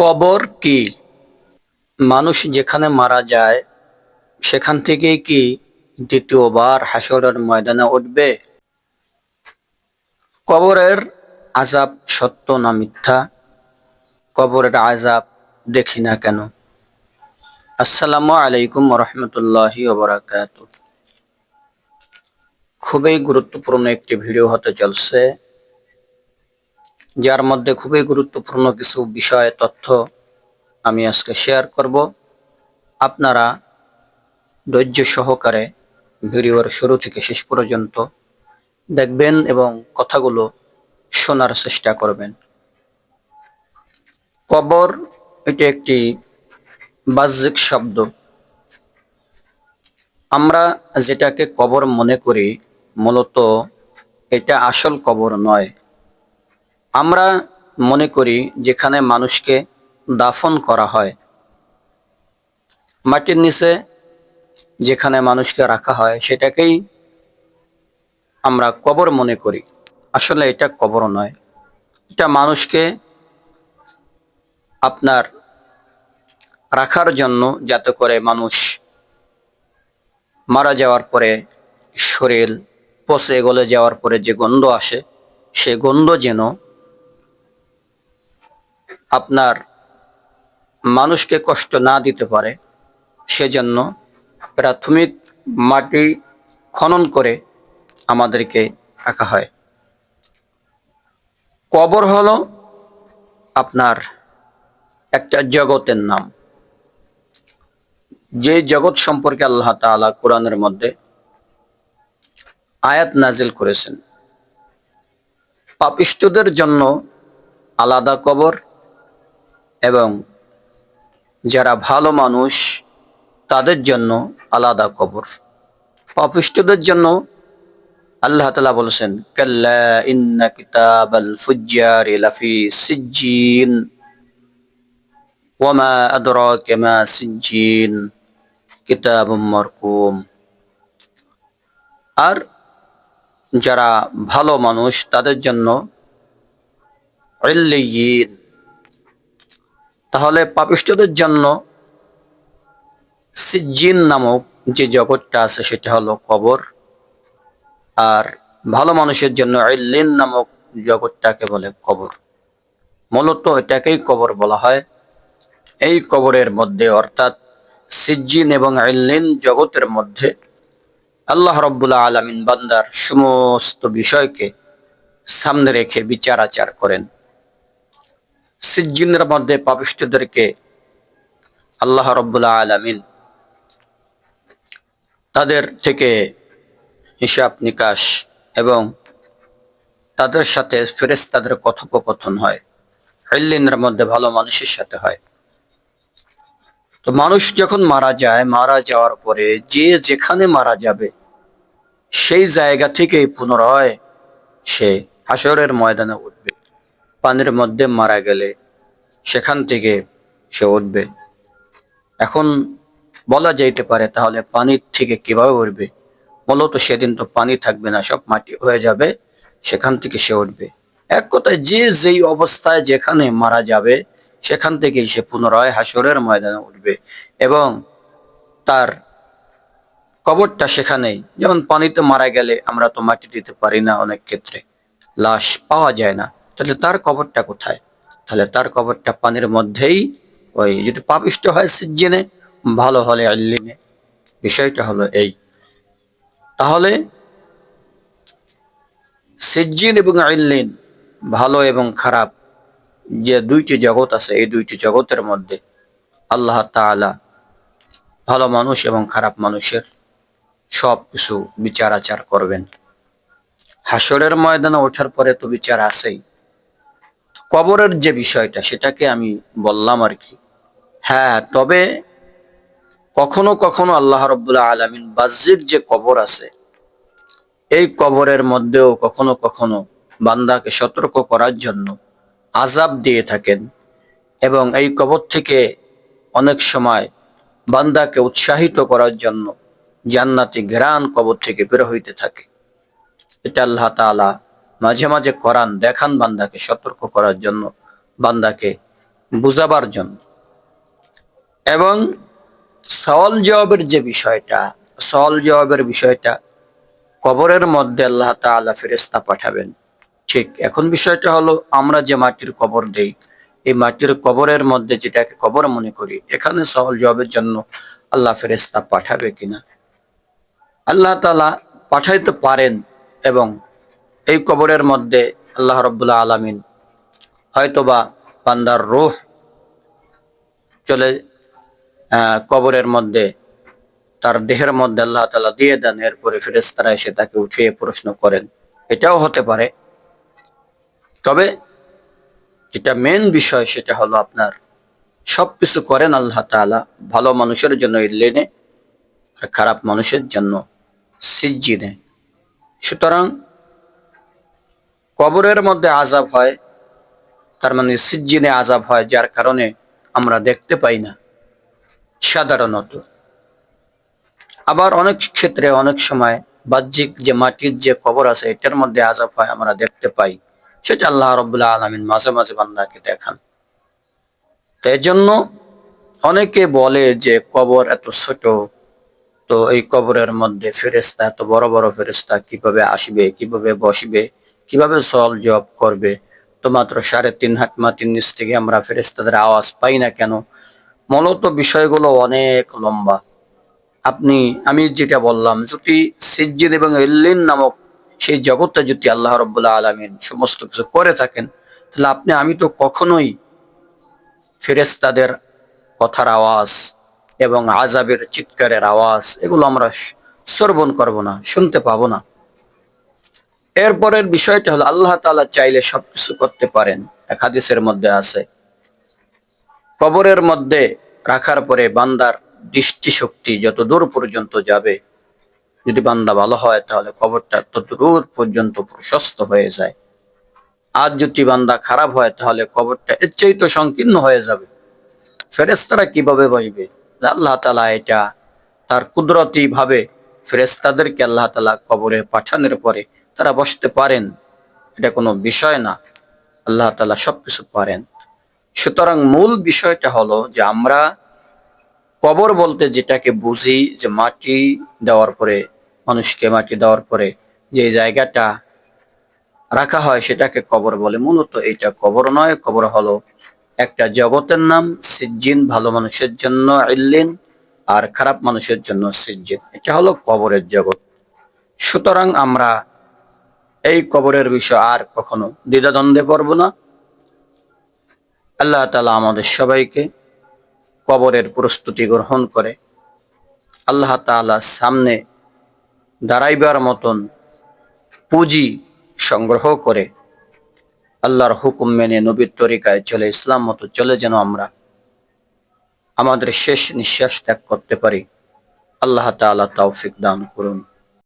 কবর কি? মানুষ যেখানে মারা যায়, সেখান থেকেই কি দ্বিতীয়বার হাসরের ময়দানে উঠবে? কবরের আজাব সত্য না মিথ্যা? কবরের আজাব দেখি না কেন? আসসালামু আলাইকুম রহমতুল্লাহ খুবই গুরুত্বপূর্ণ একটি ভিডিও হতে চলছে। যার মধ্যে খুবই গুরুত্বপূর্ণ কিছু বিষয়, তথ্য আমি আজকে শেয়ার করব। আপনারা ধৈর্য সহকারে ভিডিওর শুরু থেকে শেষ পর্যন্ত দেখবেন এবং কথাগুলো শোনার চেষ্টা করবেন। কবর, এটি একটি বাহ্যিক শব্দ। আমরা যেটাকে কবর মনে করি, মূলত এটা আসল কবর নয়। আমরা মনে করি যেখানে মানুষকে দাফন করা হয়, মাটির নিচে যেখানে মানুষকে রাখা হয়, সেটাকেই আমরা কবর মনে করি। আসলে এটা কবর নয়। এটা মানুষকে আপনার রাখার জন্য যাতে করে মানুষ মারা যাওয়ার পরে, শরীর পচে গলে যাওয়ার পরে যে গন্ধ আসে, সে গন্ধ যেন আপনার মানুষকে কষ্ট না দিতে পারে, সেজন্য প্রাথমিক মাটি খনন করে আমাদেরকে রাখা হয়। কবর হলো আপনার একটা জগতের নাম। যে জগৎ সম্পর্কে আল্লাহ তাআলা কোরআনের মধ্যে আয়াত নাজিল করেছেন। পাপিষ্টদের জন্য আলাদা কবর এবং যারা ভালো মানুষ, তাদের জন্য আলাদা কবর। পাপিষ্টদের জন্য আল্লাহ তালা বলেছেন সিজ্জিন সিজ্জিন মারকুম। আর যারা ভালো মানুষ, তাদের জন্য তাহলে পাপিষ্টদের জন্য সিজ্জিন নামক যে জগৎটা আছে সেটা হলো কবর। আর ভালো মানুষের জন্য ইল্লিন নামক জগৎটাকে বলে কবর। মূলত এটাকেই কবর বলা হয়। এই কবরের মধ্যে অর্থাৎ সিজ্জিন এবং ইল্লিন জগতের মধ্যে আল্লাহ রব্বুল্লাহ আলমিন বান্দার সমস্ত বিষয়কে সামনে রেখে বিচার আচার করেন। সিজ্জিনের মধ্যে পাপিষ্টদেরকে আল্লাহ রব্বুল্লাহ আলমিন তাদের থেকে হিসাব নিকাশ এবং তাদের সাথে ফেরেস তাদের কথোপকথন হয় হেল্লিনের মধ্যে ভালো মানুষের সাথে হয়। তো মানুষ যখন মারা যায়, মারা যাওয়ার পরে যে যেখানে মারা যাবে, সেই জায়গা থেকে পুনরায় সে হাসরের ময়দানে উঠবে। পানির মধ্যে মারা গেলে সেখান থেকে সে উঠবে। এখন বলা যাইতে পারে, তাহলে পানির থেকে কীভাবে উঠবে? মূলত সেদিন তো পানি থাকবে না, সব মাটি হয়ে যাবে, সেখান থেকে সে উঠবে। এক কথায় যে যেই অবস্থায় যেখানে মারা যাবে, সেখান থেকেই সে পুনরায় হাসরের ময়দানে উঠবে এবং তার কবরটা সেখানেই। যেমন পানিতে মারা গেলে আমরা তো মাটি দিতে পারি না অনেক ক্ষেত্রে, লাশ পাওয়া যায় না। তাহলে তার কবরটা কোথায়? তাহলে তার কবরটা পানির মধ্যেই ওই যদি পাপিষ্ট হয় সিজ্জিনে, ভালো হলে আল্লিনে বিষয়টা হলো এই। তাহলে সিজ্জিন এবং আল্লিন ভালো এবং খারাপ যে দুইটি জগৎ আছে, এই দুইটি জগতের মধ্যে আল্লাহ তাআলা ভালো মানুষ এবং খারাপ মানুষের সব কিছু বিচার আচার করবেন। হাসরের ময়দানে ওঠার পরে তো বিচার আছেই। কবরের যে বিষয়টা, সেটাকে আমি বললাম আর কি। হ্যাঁ তবে কখনো কখনো আল্লাহ রব্বুল্লাহ আলমিন বাহ্যিক যে কবর আছে, এই কবরের মধ্যেও কখনো কখনো বান্দাকে সতর্ক করার জন্য আজাব দিয়ে থাকেন এবং এই কবর থেকে অনেক সময় বান্দাকে উৎসাহিত করার জন্য জান্নাতি ঘ্রাণ কবর থেকে বের হইতে থাকে। এটা আল্লাহ তাআলা মাঝে মাঝে করান দেখান বান্দাকে, সতর্ক করার জন্য, বান্দাকে বুঝাবার জন্য। এবং সওয়াল জবাবের যে বিষয়টা, সওয়াল জবাবের বিষয়টা কবরের মধ্যে আল্লাহ তাআলা ফেরেশতা পাঠাবেন। ঠিক এখন বিষয়টা হলো, আমরা যে মাটির কবর দেই, এই মাটির কবরের মধ্যে যেটাকে কবর মনে করি, এখানে সওয়াল জবাবের জন্য আল্লাহ ফেরেশতা পাঠাবে কিনা? আল্লাহ তাআলা পাঠাইতে পারেন এবং এই কবরের মধ্যে আল্লাহ রব্বুল্লাহ আলামিন হয়তোবা বান্দার রূহ চলে কবরের মধ্যে, তার দেহের মধ্যে আল্লাহ তালা দিয়ে দেন, এরপরে ফেরেস্তারা এসে তাকে উঠিয়ে প্রশ্ন করেন। এটাও হতে পারে। তবে যেটা মেন বিষয়, সেটা হলো আপনার সবকিছু করেন আল্লাহ তাআলা ভালো মানুষের জন্য ইল্লেনে আর খারাপ মানুষের জন্য, সিজ্জিনে। সুতরাং কবরের মধ্যে আজাব হয়, তার মানে সিজ্জিনে আজাব হয়, যার কারণে আমরা দেখতে পাই না, সাধারণত। আবার অনেক ক্ষেত্রে, অনেক সময় বাহ্যিক যে মাটির যে কবর আছে, এটার মধ্যে আজাব হয়, আমরা দেখতে পাই। সেটা আল্লাহ রবুল্লাহ আলমিন মাঝে মাঝে বান্দাকে দেখান। তো জন্য অনেকে বলে যে কবর এত ছোট, তো এই কবরের মধ্যে ফেরেস্তা এত বড় বড় ফেরেস্তা কীভাবে আসবে, কীভাবে বসবে? কীভাবে সল জব করবে? তো মাত্র সাড়ে তিন হাত মাটির নিচ থেকে আমরা ফেরেস্তাদের আওয়াজ পাই না কেন? মূলত বিষয়গুলো অনেক লম্বা। আপনি, আমি যেটা বললাম, যদি সিজ্জিদ এবং ইল্লিন নামক সেই জগৎটা যদি আল্লাহ রব্বুল্লাহ আলমিন সমস্ত কিছু করে থাকেন, তাহলে আপনি, আমি তো কখনোই ফেরেস্তাদের কথার আওয়াজ এবং আজাবের চিৎকারের আওয়াজ, এগুলো আমরা শ্রবণ করব না, শুনতে পাবো না। এরপরের বিষয়টা হলো, আল্লাহ তাআলা চাইলে সবকিছু করতে পারেন। এক হাদিসের মধ্যে আছে, কবরের মধ্যে রাখার পরে বান্দার দৃষ্টিশক্তি যত দূর পর্যন্ত যাবে, যদি বান্দা ভালো হয়, তাহলে কবরটা তত দূর পর্যন্ত প্রশস্ত হয়ে যায়। আর যদি বান্দা খারাপ হয়, তাহলে কবরটা এর চাইতে সংকীর্ণ হয়ে যাবে। ফেরেস্তারা কীভাবে বসবে? আল্লাহ তালা এটা তার কুদরতি ভাবে ফেরেস্তাদেরকে আল্লাহ তালা কবরে পাঠানোর পরে তারা বসতে পারেন, এটা কোনো বিষয় না। আল্লাহ তালা সবকিছু পারেন। সুতরাং মূল বিষয়টা হলো যে আমরা কবর বলতে যেটাকে বুঝি, যে মাটি দেওয়ার পরে, মানুষকে মাটি দেওয়ার পরে যে জায়গাটা রাখা হয় সেটাকে কবর বলে। মূলত এটা কবর নয়, কবর হলো একটা জগতের নাম, সিজ্জিন, ভালো মানুষের জন্য ইল্লিন, আর খারাপ মানুষের জন্য সিজ্জিন। এটা হলো কবরের জগৎ। সুতরাং আমরা এই কবরের বিষয় আর কখনো দ্বিধাদ্বন্দ্বে পড়ব না। আল্লাহ তালা আমাদের সবাইকে কবরের প্রস্তুতি গ্রহণ করে। আল্লাহ তাআলা সামনে দাঁড়াইবার মতন পুঁজি সংগ্রহ করে। আল্লাহর হুকুম মেনে নবীর তরিকায় চলে, ইসলাম মতো চলে যেন আমরা আমাদের শেষ নিঃশ্বাস ত্যাগ করতে পারি। আল্লাহ তাআলা তৌফিক দান করুন।